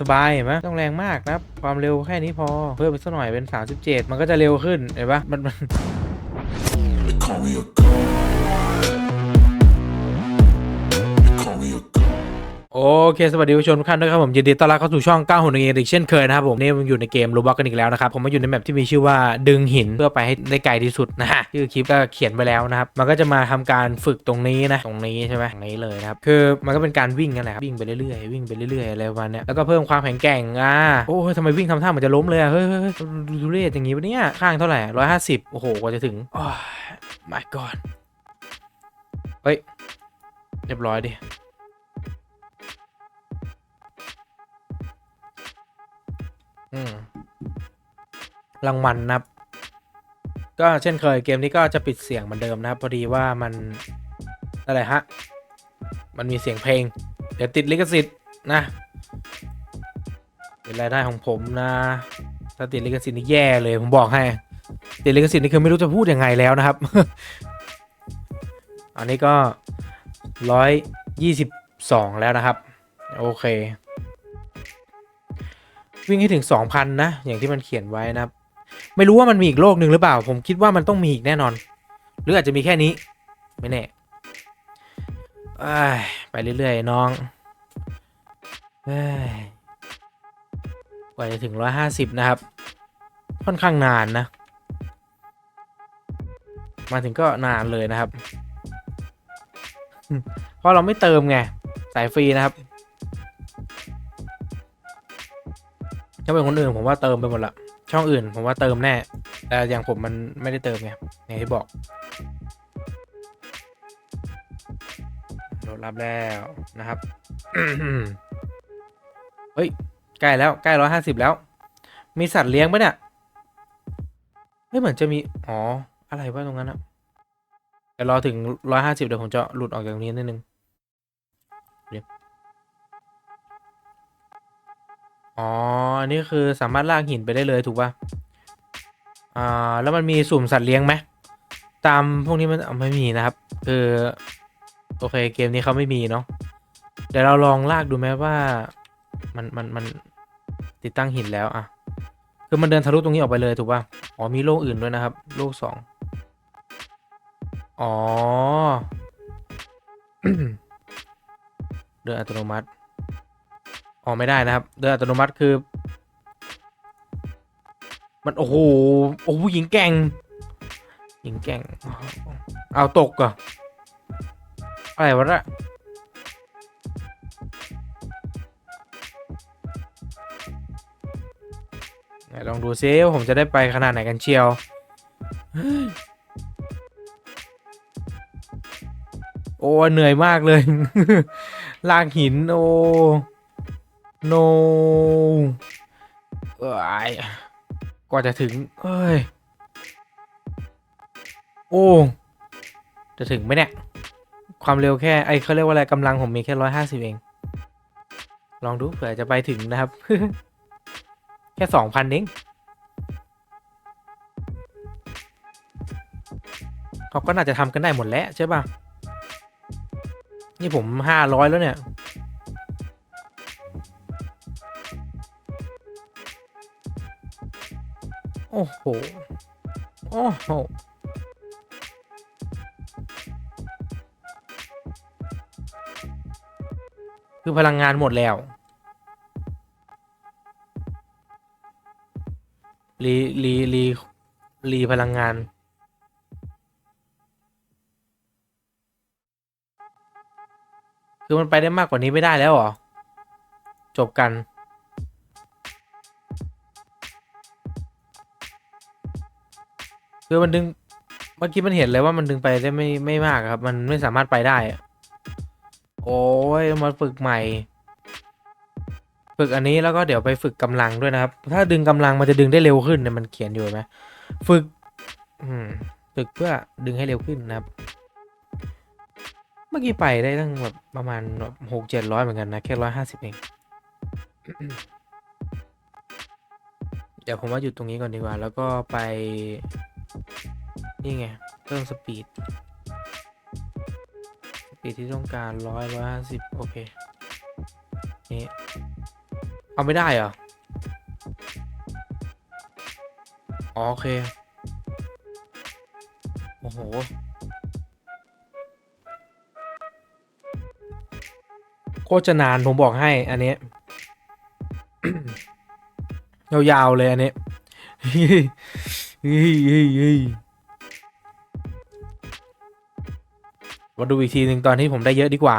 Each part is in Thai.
สบายๆเห็นไหมต้องแรงมากนะครับความเร็วแค่นี้พอ เพิ่มไปสักหน่อยเป็น 37 มันก็จะเร็วขึ้นเห็นปะมันมัน เคสวัสดีผู้ชมทุกท่านด้วยครับผมยินดีต้อนรับเข้าสู่ช่อง9หุ่นเองอีกเช่นเคยนะครับผมนี่มันอยู่ในเกมรูบ็อกกันอีกแล้วนะครับผมมาอยู่ในแมปที่มีชื่อว่าดึงหินเพื่อไปให้ได้ไกลที่สุดนะฮะชื่อคลิปก็เขียนไปแล้วนะครับมันก็จะมาทำการฝึกตรงนี้นะตรงนี้ใช่ไหมตรงนี้เลยนะครับคือมันก็เป็นการวิ่งกันแหละครับวิ่งไปเรื่อยๆวิ่งไปเรื่อยๆอะไรประมาณเนี้ยแล้วก็เพิ่มความแข็งแกร่งอ่าโอ้ยทำไมวิ่งทำท่าเหมือนจะล้มเลยอะเฮ้ยเฮ้ยเฮ้ยดูเรศอย่างงี้ปะเนี่ยข้างเท่าไหร่ร้อยห้าสิบโอ้โหกว่าจะถึงโอ้ย my god เฮ้ยเรียบร้อยดิ รางวัลนะครับ ก็เช่นเคยเกมนี้ก็จะปิดเสียงเหมือนเดิมนะครับ พอดีว่ามันอะไรฮะ มันมีเสียงเพลง เดี๋ยวติดลิขสิทธิ์นะ เป็นรายได้ของผมนะ ถ้าติดลิขสิทธิ์นี่แย่เลยผมบอกให้ ติดลิขสิทธิ์นี่คือไม่รู้จะพูดยังไงแล้วนะครับ อันนี้ก็ร้อยยี่สิบสองแล้วนะครับ โอเค วิ่งให้ถึง 2,000 นะ อย่างที่มันเขียนไว้นะครับ ไม่รู้ว่ามันมีอีกโลกหนึ่งหรือเปล่า ผมคิดว่ามันต้องมีอีกแน่นอน หรืออาจจะมีแค่นี้ ไม่แน่ไปเรื่อยๆ น้องกว่าจะถึง 150 นะครับ ค่อนข้างนานนะ มาถึงก็นานเลยนะครับ เพราะเราไม่เติมไง สายฟรีนะครับ ถ้าเป็นคนอื่นผมว่าเติมไปหมดละช่องอื่นผมว่าเติมแน่ แต่อย่างผมมันไม่ได้เติมไงอย่างที่บอกโดดรับแล้วนะครับเฮ้ยใกล้แล้วใกล้ร้อยห้าสิบแล้ว มีสัตว์เลี้ยงปะเนี่ยไม่เหมือนจะมีอ๋ออะไรวะตรงนั้นอะเดี๋ยวรอถึงร้อยห้าสิบเดี๋ยวผมจะหลุดออกจากตรงนี้นิดนึง อ๋อ อันนี้คือสามารถลากหินไปได้เลยถูกป่ะ อ่า แล้วมันมีสุ่มสัตว์เลี้ยงไหม ตามพวกนี้มันไม่มีนะครับ คือ โอเคเกมนี้เขาไม่มีเนาะ เดี๋ยวเราลองลากดูไหมว่า มันมันมันติดตั้งหินแล้วอะคือมันเดินทะลุตรงนี้ออกไปเลยถูกป่ะ อ๋อมีโลกอื่นด้วยนะครับ โลกสองอ๋อ เดินอัตโนมัติ อ๋อไม่ได้นะครับเดินอัตโนมัติคือ มันโอ้โหโอ้โหหญิงแก่งหญิงแก่ง เอาตกก่อนอะไรวะน่ะไหนลองดูซิว่าผมจะได้ไปขนาดไหนกันเชียว โอ้เหนื่อยมากเลย ลากหิน โอ้ no เอ้ยกว่าจะถึง เอ้ย โอ้ จะถึงไหมเนี่ย ความเร็วแค่ ไอเขาเรียกว่าอะไรกำลังผมมีแค่ร้อยห้าสิบเอง ลองดูเผื่อจะไปถึงนะครับ แค่สองพันเองเขาก็น่าจะทำกันได้หมดแล้วใช่ป่ะ นี่ผมห้าร้อยแล้วเนี่ย โอ้โห โอ้โห คือพลังงานหมดแล้ว รี รี รี รีพลังงานคือมันไปได้มากกว่านี้ไม่ได้แล้วหรอ จบกัน คือมันดึงเมื่อกี้มันเห็นเลยว่ามันดึงไปได้ไม่ไม่มากครับ มันไม่สามารถไปได้อะโอ้ยมาฝึกใหม่ ฝึกอันนี้แล้วก็เดี๋ยวไปฝึกกำลังด้วยนะครับ ถ้าดึงกำลังมันจะดึงได้เร็วขึ้นเนี่ยมันเขียนอยู่ไหมฝึก อืมฝึกเพื่อดึงให้เร็วขึ้นนะครับ เมื่อกี้ไปได้ตั้งแบบประมาณหกเจ็ดร้อยเหมือนกันนะแค่ร้อยห้าสิบเองเดี๋ยวผมว่าหยุดตรงนี้ก่อนดีกว่า แล้วก็ไป นี่ไงเพิ่มสปีด สปีดที่ต้องการร้อยร้อยห้าสิบโอเค นี่ เอาไม่ได้เหรออ๋อโอเค โอ้โหโคตรจะนานผมบอกให้อันนี้ ยาวๆเลยอันนี้ เฮ้ยเฮ้ยเฮ้ย มาดูอีกทีหนึ่งตอนที่ผมได้เยอะดีกว่า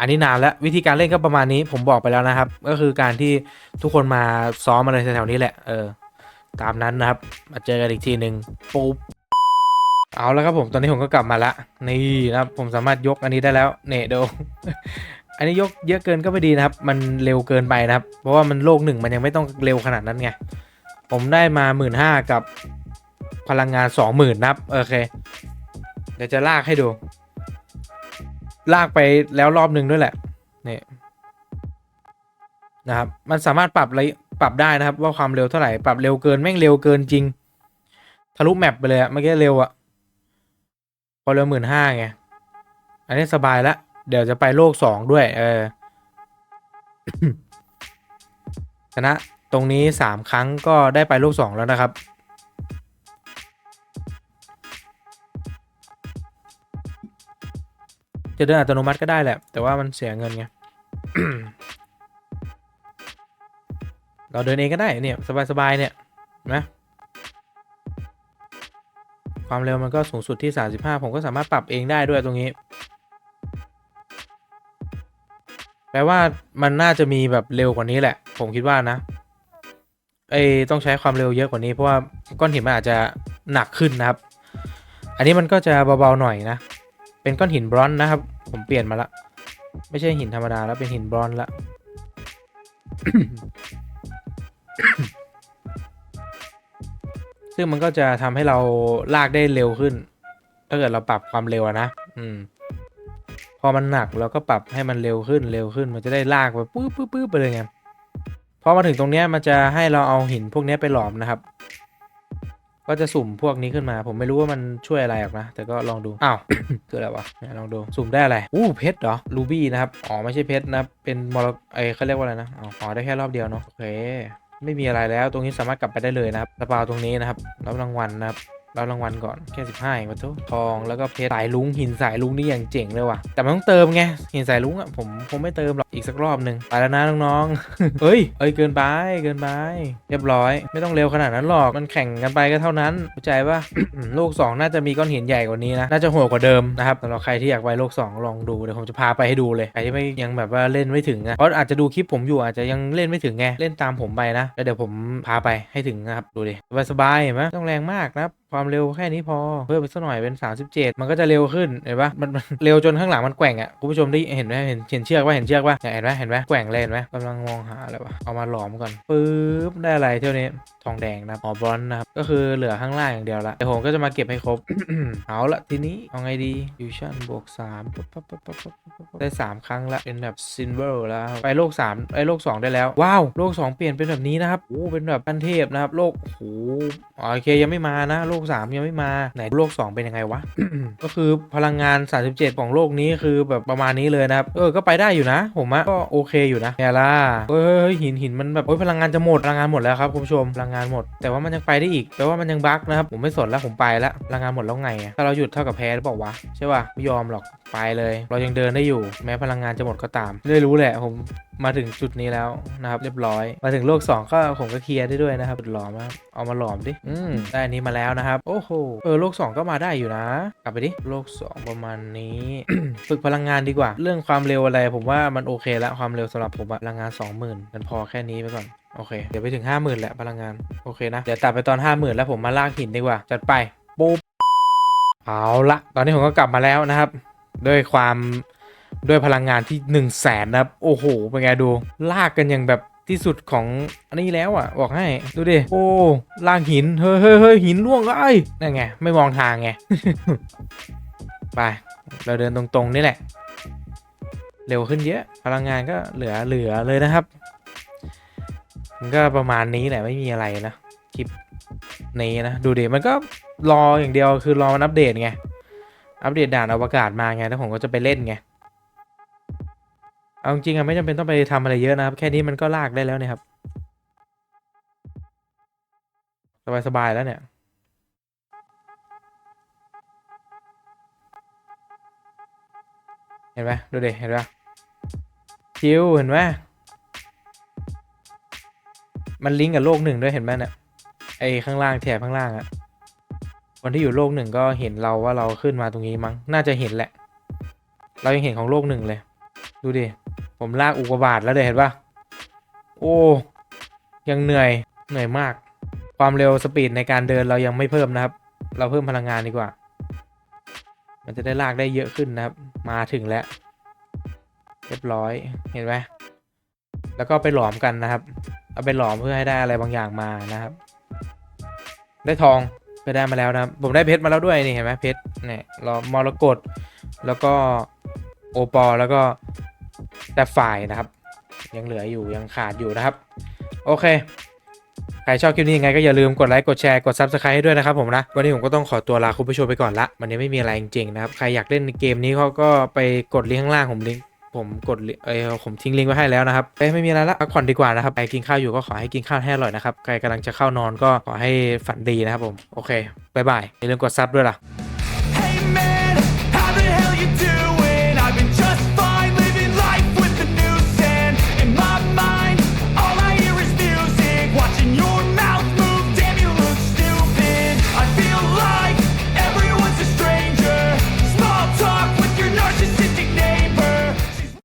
อันนี้นานแล้ววิธีการเล่นก็ประมาณนี้ผมบอกไปแล้วนะครับ ก็คือการที่ทุกคนมาซ้อมอะไรแถวๆนี้แหละเออตามนั้นนะครับ มาเจอกันอีกทีหนึ่งปุ๊บเอาแล้วครับผมตอนนี้ผมก็กลับมาละนี่นะครับผมสามารถยกอันนี้ได้แล้วเนี่ยเดี๋ยวอันนี้ยกเยอะเกินก็ไม่ดีนะครับ มันเร็วเกินไปนะครับ เพราะว่ามันโลกหนึ่งมันยังไม่ต้องเร็วขนาดนั้นไงผมได้มาหมื่นห้ากับพลังงานสองหมื่นนะครับโอเค เดี๋ยวจะลากให้ดู ลากไปแล้วรอบหนึ่งด้วยแหละนี่นะครับ มันสามารถปรับอะไรปรับได้นะครับ ว่าความเร็วเท่าไหร่ปรับเร็วเกินแม่งเร็วเกินจริง ทะลุแมปไปเลยอะเมื่อกี้เร็วอะพอเร็วหมื่นห้าไงอันนี้สบายละเดี๋ยวจะไปโลกสองด้วย เออชนะตรงนี้สามครั้งก็ได้ไปโลกสองแล้วนะครับ จะเดินอัตโนมัติก็ได้แหละ แต่ว่ามันเสียเงินไงเราเดินเองก็ได้เนี่ยสบายๆเนี่ยนะความเร็วมันก็สูงสุดที่ 35 ผมก็สามารถปรับเองได้ด้วยตรงนี้ แปลว่ามันน่าจะมีแบบเร็วกว่านี้แหละ ผมคิดว่านะไอต้องใช้ความเร็วเยอะกว่านี้เพราะว่าก้อนหินมันอาจจะหนักขึ้นนะครับ อันนี้มันก็จะเบาๆหน่อยนะ เป็นก้อนหินบรอนซ์นะครับ ผมเปลี่ยนมาละ ไม่ใช่หินธรรมดาแล้วเป็นหินบรอนซ์ละ ซึ่งมันก็จะทำให้เราลากได้เร็วขึ้น ถ้าเกิดเราปรับความเร็วนะ อืม พอมันหนักเราก็ปรับให้มันเร็วขึ้นเร็วขึ้น มันจะได้ลากไปปื๊บปื๊บปื๊บไปเลยไงพอมาถึงตรงเนี้ยมันจะให้เราเอาหินพวกนี้ไปหลอมนะครับ ก็จะสุ่มพวกนี้ขึ้นมา ผมไม่รู้ว่ามันช่วยอะไรหรอกนะ แต่ก็ลองดู อ้าว คืออะไรวะไหนลองดู สุ่มได้อะไร อู้เพชรเหรอ รูบี้นะครับ อ๋อ ไม่ใช่เพชรนะครับเป็นมรไอเขาเรียกว่าอะไรนะ อ๋อขอได้แค่รอบเดียวเนาะ โอเค ไม่มีอะไรแล้ว ตรงนี้สามารถกลับไปได้เลยนะครับกระเป๋าตรงนี้นะครับ รับรางวัลนะครับ รับรางวัลก่อนแค่สิบห้าเองวะทุกทองแล้วก็เพชรสายลุงหินสายลุงนี่อย่างเจ๋งเลยว่ะ แต่มันต้องเติมไงหินสายลุงอะผมคงไม่เติมหรอกอีกสักรอบหนึ่งไปแล้วนะน้องๆเฮ้ยเอ้ยเกินไปเกินไป เรียบร้อย ไม่ต้องเร็วขนาดนั้นหรอกมันแข่งกันไปก็เท่านั้นเข้าใจปะโลก 2 น่าจะมีก้อนหินใหญ่กว่านี้นะน่าจะโหดกว่าเดิมนะครับสำหรับใครที่อยากไปโลก 2 ลองดูเดี๋ยวผมจะพาไปให้ดูเลยใครที่ไม่ยังแบบว่าเล่นไม่ถึงนะเพราะอาจจะดูคลิปผมอยู่อาจจะยังเล่นไม่ถึงไงเล่นตามผมไปนะแล้วเดี๋ยวผมพาไปให้ถึงนะครับดูดิสบายๆเห็นไหมต้องแรงมากนะครับ ความเร็วแค่นี้พอ เพิ่มไปสักหน่อยเป็น 37 มันก็จะเร็วขึ้นเห็นปะมันเร็วจนข้างหลังมันแกว่งอะคุณผู้ชมได้เห็นไหมเห็นเห็นเชือกว่าเห็นเชือกว่าเห็นไหมเห็นไหมแกว่งเลยเห็นไหมกำลังมองหาอะไรวะเอามาหลอมก่อนปึ๊บได้อะไรเท่านี้ทองแดงนะครับอ๋อบรอนนะครับก็คือเหลือข้างล่างอย่างเดียวละเดี๋ยวผมก็จะมาเก็บให้ครบ เอาละทีนี้เอาไงดีฟิวชั่นบวกสามปั๊บปั๊บปั๊บปั๊บได้สามครั้งละเป็นแบบซินเวอร์แล้วไปโลกสามไปโลกสองได้แล้ว ว้าวโลกสองเปลี่ยนเป็นแบบนี้นะครับโอ้เป็นแบบพันเทพนะครับโลกโอ้โหโอเคยังไม่มานะโลกสามยังไม่มาไหนโลกสองเป็นยังไงวะ ก็คือพลังงาน 37 ของโลกนี้คือแบบประมาณนี้เลยนะครับ เออ ก็ไปได้อยู่นะ ผมอะก็โอเคอยู่นะเนี่ยล่ะเฮ้ยเฮ้ยเฮ้ยหินหินมันแบบโอ้ยพลังงานจะหมดพลังงานหมดแล้วครับคุณผู้ชมพลังงานหมด แต่ว่ามันยังไปได้อีกแต่ว่ามันยังบั๊กนะครับผมไม่สนแล้วผมไปแล้วพลังงานหมดแล้วไงอะถ้าเราหยุดเท่ากับแพ้หรือเปล่าวะใช่ป่ะไม่ยอมหรอก ไปเลย เรายังเดินได้อยู่ แม้พลังงานจะหมดก็ตามได้รู้แหละผมมาถึงจุดนี้แล้วนะครับ เรียบร้อย มาถึงโลก 2 ก็ผมก็เคลียร์ได้ด้วยนะครับหลอมะครับเอามาหลอมดิอืมได้อันนี้มาแล้วนะครับ โอ้โหเออโลก 2 ก็มาได้อยู่นะ กลับไปดิโลก 2 ประมาณนี้ ฝึกพลังงานดีกว่า เรื่องความเร็วอะไร ผมว่ามันโอเคแล้วความเร็วสำหรับผมอะพลังงาน 20,000มันพอแค่นี้ไปก่อนโอเค เดี๋ยวไปถึง 50,000แหละพลังงานโอเคนะเดี๋ยวตัดไปตอน 50,000 แล้วผมมาลากหินดีกว่าจัดไปปุ๊บเอาละตอนนี้ผมก็กลับมาแล้วนะครับ ด้วยความด้วยพลังงานที่1นึ่งแสนนะครับ โอ้โห เป็นไงดู ลากกันอย่างแบบที่สุดของอันนี้แล้วอะ บอกให้ ดูดิ โอ้ลากหิน เฮ้ยเฮ้ยเฮ้ยหินร่วงไอ้ยนั่นไง ไม่มองทางไง ไป เราเดินตรงๆ นี่แหละ เร็วขึ้นเยอะ พลังงานก็เหลือเหลือเลยนะครับ มันก็ประมาณนี้แหละ ไม่มีอะไรนะ คลิปนี้นะ ดูดิ มันก็รออย่างเดียวคือรอมันอัปเดตไง อัปเดตด่านอวกาศมาไงแล้วผมก็จะไปเล่นไงเอาจริงอะไม่จำเป็นต้องไปทำอะไรเยอะนะครับ แค่นี้มันก็ลากได้แล้วนะครับ สบายสบายแล้วเนี่ย เห็นไหมดูเด็เห็นไหมชิวเห็นไหมมันลิงก์กับโลกหนึ่งด้วยเห็นไหมเนี่ยไอ้ข้างล่างแถบข้างล่างอะ คนที่อยู่โลกหนึ่งก็เห็นเราว่าเราขึ้นมาตรงนี้มั้ง น่าจะเห็นแหละ เรายังเห็นของโลกหนึ่งเลย ดูดิ ผมลากอุกกาบาตแล้วเลยเห็นปะโอ้ ยังเหนื่อย เหนื่อยมาก ความเร็วสปีดในการเดินเรายังไม่เพิ่มนะครับ เราเพิ่มพลังงานดีกว่า มันจะได้ลากได้เยอะขึ้นนะครับ มาถึงแล้ว เรียบร้อย เห็นไหมแล้วก็ไปหลอมกันนะครับ เอาไปหลอมเพื่อให้ได้อะไรบางอย่างมานะครับ ได้ทอง ไปได้มาแล้วนะครับ ผมได้เพชรมาแล้วด้วยนี่เห็นไหมเพชรเนี่ยรอมรกตแล้วก็โอปอแล้วก็แต่ฝ่ายนะครับ ยังเหลืออยู่ยังขาดอยู่นะครับ โอเค ใครชอบคลิปนี้ยังไงก็อย่าลืมกดไลค์กดแชร์กด Subscribe ให้ด้วยนะครับผมนะ วันนี้ผมก็ต้องขอตัวลาคุณผู้ชมไปก่อนละวันนี้ไม่มีอะไรจริงๆนะครับ ใครอยากเล่นเกมนี้เขาก็ไปกดลิงก์ข้างล่างผมลิงก์ ผมกดเออผมทิ้งลิงก์ไว้ให้แล้วนะครับเอ้ไม่มีอะไรละพักผ่อนดีกว่านะครับใครกินข้าวอยู่ก็ขอให้กินข้าวให้อร่อยนะครับใครกำลังจะเข้านอนก็ขอให้ฝันดีนะครับผมโอเคบายบายอย่าลืมกดซับด้วยล่ะ